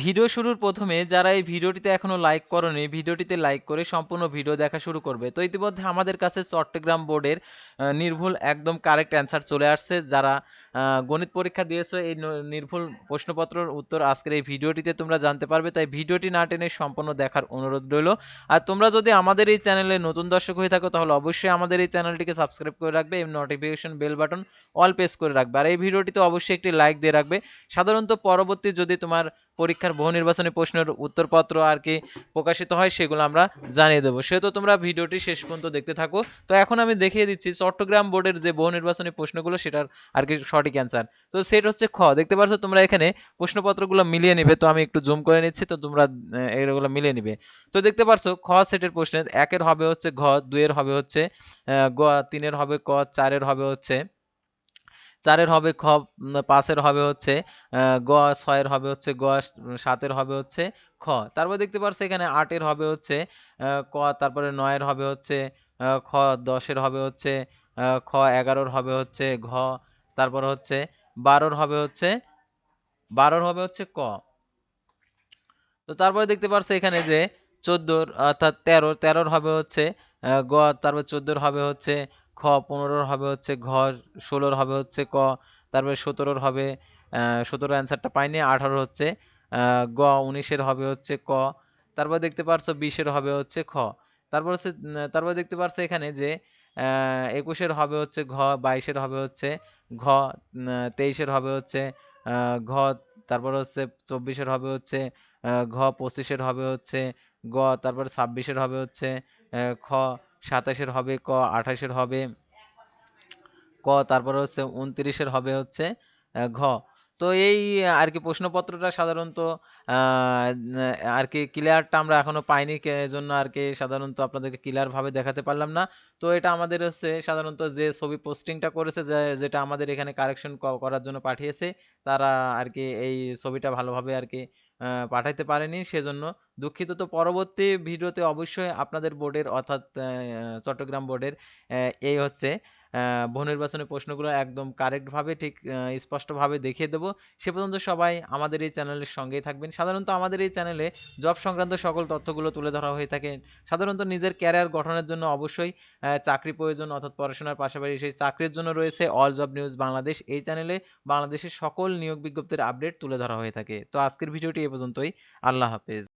Video শুরুর প্রথমে যারা এই ভিডিওটিতে এখনও লাইক করনি, ভিডিওটিতে লাইক করে সম্পূর্ণ ভিডিও দেখা শুরু করবে। তো ইতিমধ্যে আমাদের কাছে চট্টগ্রাম বোর্ডের নির্ভুল একদম কারেক্ট অ্যান্সার চলে আসছে। যারা গণিত পরীক্ষা দিয়েছ, এই নির্ভুল প্রশ্নপত্রের উত্তর আজকের এই ভিডিওটিতে তোমরা জানতে পারবে। তাই ভিডিওটি না টেনে সম্পূর্ণ দেখার অনুরোধ রইল। আর তোমরা যদি আমাদের এই চ্যানেলে নতুন দর্শক হয়ে থাকো, তাহলে অবশ্যই আমাদের এই চ্যানেলটিকে সাবস্ক্রাইব করে রাখবে এবং notification bell button all press করে রাখবে। আর এই ভিডিওটিতে অবশ্যই একটি লাইক দিয়ে রাখবে। সাধারণত পরবর্তী যদি তোমার পরীক্ষার বহু নির্বাচনী প্রশ্নের উত্তরপত্র আর কি প্রকাশিত হয়, সেগুলো আমরা জানিয়ে দেবো। সেহেতু তোমরা ভিডিওটি শেষ পর্যন্ত দেখতে থাকো। তো এখন আমি দেখিয়ে দিচ্ছি, চট্টগ্রাম বোর্ডের যে বহু নির্বাচনী প্রশ্নগুলো, সেটার আর কি সঠিক অ্যান্সার তো সেটা হচ্ছে খ। দেখতে পাচ্ছ তোমরা এখানে প্রশ্নপত্রগুলো মিলিয়ে নিবে, তো আমি একটু জুম করে নিচ্ছি, তো তোমরা এগুলো মিলিয়ে নিবে। তো দেখতে পাচ্ছ খ সেটের প্রশ্নের, একের হবে হচ্ছে ঘ, দুইয়ের হবে হচ্ছে গ, তিনের হবে ক, চারের হবে হচ্ছে চারের হবে খ পাঁচের হবে হচ্ছে গ, ছয়ের হবে হচ্ছে গ সাতের হবে হচ্ছে খ। তারপর দেখতে পাচ্ছ এখানে আটের হবে হচ্ছে ক, তারপরে নয়ের হবে হচ্ছে খ, দশের হবে হচ্ছে খ, এগারোর হবে হচ্ছে ঘ, তারপর হচ্ছে বারোর হবে হচ্ছে, বারোর হবে হচ্ছে ক। তো তারপরে দেখতে পাচ্ছ এখানে যে চোদ্দোর অর্থাৎ তেরো তেরোর হবে হচ্ছে গ, তারপর চোদ্দোর হবে হচ্ছে খ পনেরোর হবে হচ্ছে ঘ, ষোলোর হবে হচ্ছে ক, তারপরে সতেরোর হবে সতেরো অ্যান্সারটা পাইনি আঠারো হচ্ছে গ, উনিশের হবে হচ্ছে ক, তারপর দেখতে পারছ বিশের হবে হচ্ছে খ, তারপর হচ্ছে তারপর দেখতে পারছ এখানে যে একুশের হবে হচ্ছে ঘ, বাইশের হবে হচ্ছে ঘ তেইশের হবে হচ্ছে ঘ, তারপর হচ্ছে চব্বিশের হবে হচ্ছে ঘ, পঁচিশের হবে হচ্ছে গ, তারপর ছাব্বিশের হবে হচ্ছে খ সাতাশের হবে, ক আঠাশের হবে, ক তারপর হচ্ছে উনত্রিশের হবে হচ্ছে ঘ। তো এই আর কি প্রশ্নপত্রটা সাধারণত আর কি ক্লিয়ারটা আমরা এখনও পাইনি জন্য আর কি সাধারণত আপনাদেরকে ক্লিয়ার ভাবে দেখাতে পারলাম না। তো এটা আমাদের হচ্ছে সাধারণত যে ছবি পোস্টিংটা করেছে যেটা আমাদের এখানে কারেকশন করার জন্য পাঠিয়েছে, তারা আর কি এই ছবিটা ভালোভাবে আর কি পাঠাইতে পারেনি। সেজন্য দুঃখিত। তো পরবর্তী ভিডিওতে অবশ্যই আপনাদের বোর্ডের অর্থাৎ চট্টগ্রাম বোর্ডের এই হচ্ছে আহ, বহু প্রশ্নগুলো একদম কারেক্টভাবে ঠিক স্পষ্টভাবে দেখিয়ে দেবো। সে পর্যন্ত সবাই আমাদের এই চ্যানেলের সঙ্গেই থাকবেন। সাধারণত আমাদের এই চ্যানেলে জব সংক্রান্ত সকল তথ্যগুলো তুলে ধরা হয়ে থাকে। সাধারণত নিজের ক্যারিয়ার গঠনের জন্য অবশ্যই চাকরি প্রয়োজন অর্থাৎ পড়াশোনার পাশাপাশি সেই চাকরির জন্য রয়েছে অল জব নিউজ বাংলাদেশ এই চ্যানেলে বাংলাদেশের সকল নিয়োগ বিজ্ঞপ্তির আপডেট তুলে ধরা হয়ে থাকে। তো আজকের ভিডিওটি এ পর্যন্তই। আল্লাহ হাফেজ।